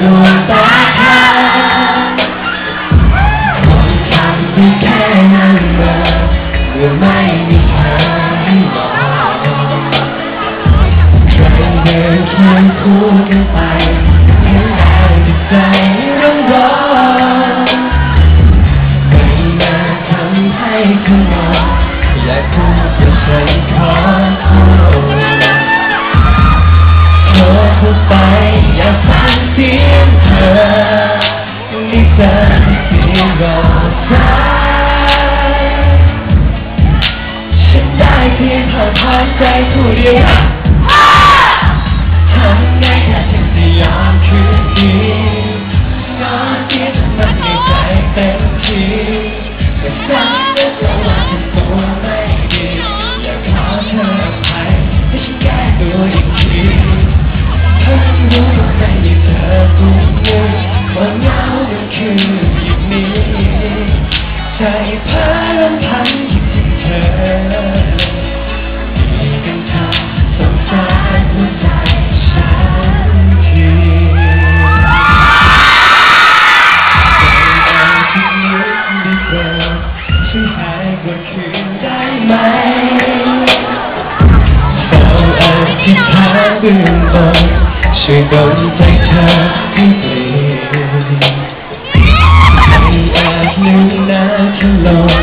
ดวงตาเธอคงทำได้แค่นั้นเมื่อเมื่อไม่มีเธอให้มองใครเดินเคียงคู่กันไป ดียวทำไงแค่ฉันจะยอมคืนดีงอเสียทำมันในใจเต็มที่แต่ฉันกแล้วว่าฉันตัวไม่ดีอยากขอเธออภัยให้ฉันแก้ตัวอีกทีฉันรู้ว่าไม่มีเธอตรงนี้ความเหงามันคืออย่างนี้ใจพ้อ ฐานเบื้องบนช่วยดลใจเธอให้เปลี่ยนไม่อาจลืมหน้าเธอลง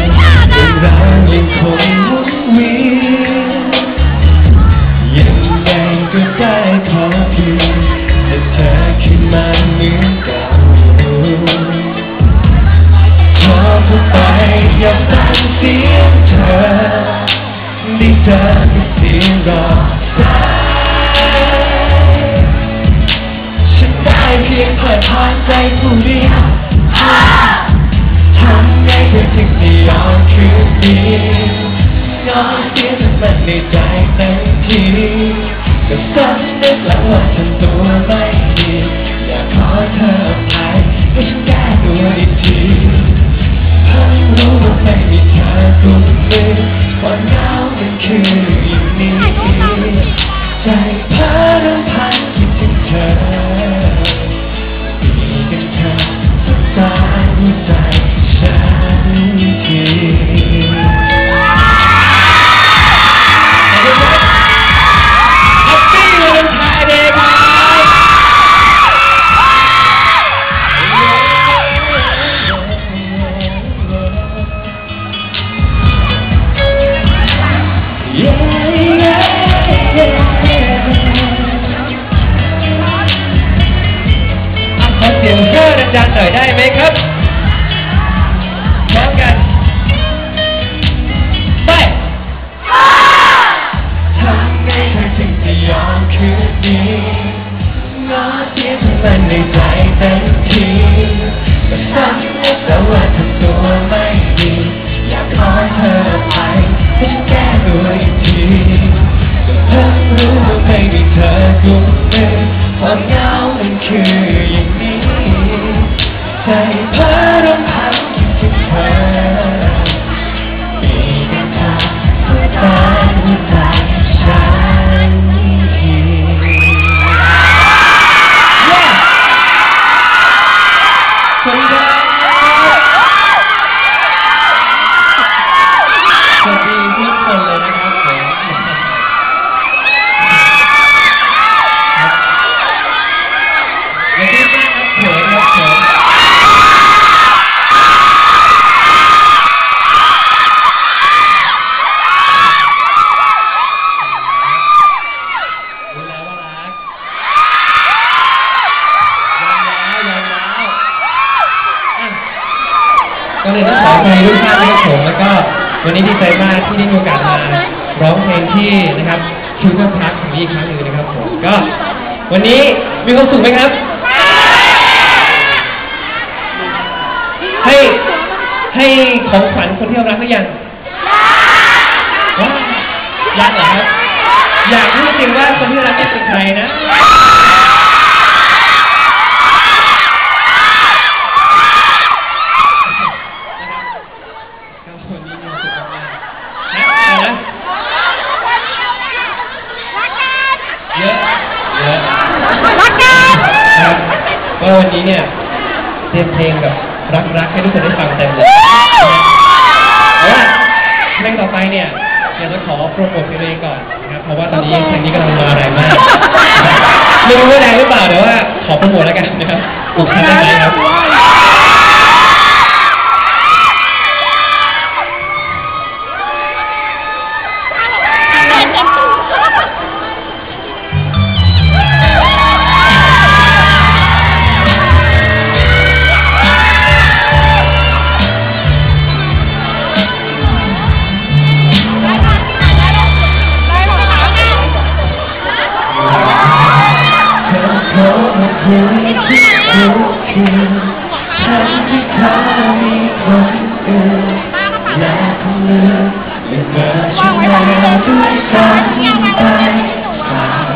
ได้เพียงเปิดทางใจผู้เดียวทำไงเธอถึงจะยอมคืนดียอมเสียทั้งมันในใจเต็มที่ก็สันนึกแล้วว่าฉันตัวไม่ดีอยากขอเธออภัยให้ฉันแก้ตัวอีกทีฉันรู้ว่าไม่มีเธอตรงนี้ความเหงามันคืน ครับพร้อมกัน ไปทำไงเธอถึงจะยอมคืนดีงอเสียทั้งมันในใจเต็มทีแต่ซ้ำนึกแล้วว่าทำตัวไม่ดี อยากขอเธออภัยให้ฉันแก้ตัวอีกทีเพิ่งรู้ว่าไม่มีเธอตรงนี้ความเหงามันคืออย่างนี้ ใจเพ้ ร้องเพลงที่นะครับคิวเตอร์พาร์คของนี้อีกครั้งหนึ่งนะครับผมก็วันนี้มีความสุขไหมครับ ให้ให้ของขวัญคนที่เรารักหรือยังอยาวยังเหรอครับอยากรู้จริงว่าคนที่รักเป็นใครนะ วันนี้เนี่ยเตรียมเพลงแบบรักๆให้ทุกคนได้ฟังเต็มเลยแต่ว่าเพลงต่อไปเนี่ยอยากจะขอโปรโมทเพลงตัวเองก่อนนะครับเพราะว่าตอนนี้เพลงนี้กำลังมาแรงมากไม่รู้ว่าแรงหรือเปล่าแต่ว่าขอโปรโมทแล้วกันนะครับอุดทันได้ไหมครับ ยคิดทุกคืนทั้งที่เธอมีคนอื่นและคงลืมไม่เมื่อฉันแล้วด้วยซ้ำไปฝาก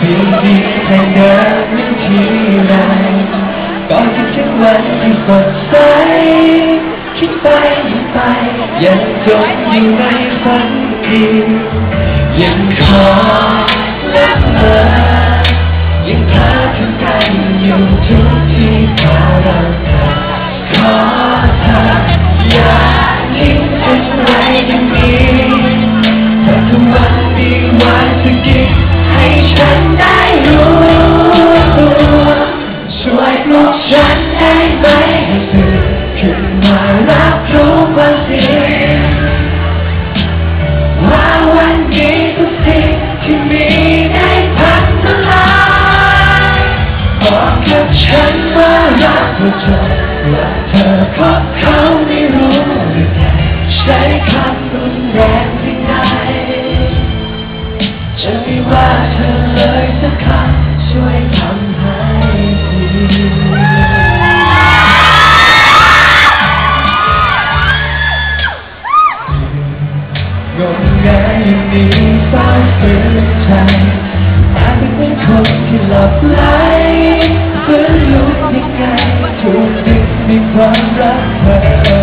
สิ่งที่เธอเดินไม่ทีไรก็คิดถึงวันที่สดใสคิดไปคิดไปยังจมอยู่ในฝันอีกยังขอ ธอพบเขาไม่รู้ใช้คำรุนแรงที่ไหนจะไม่ว่าเธอเลยสักคำช่วยทำให้ทีงมงายยังมีสายฝืนใจอาจเป็นเหมือนคนที่หลับไหลฝืนลุก ความรักเธอ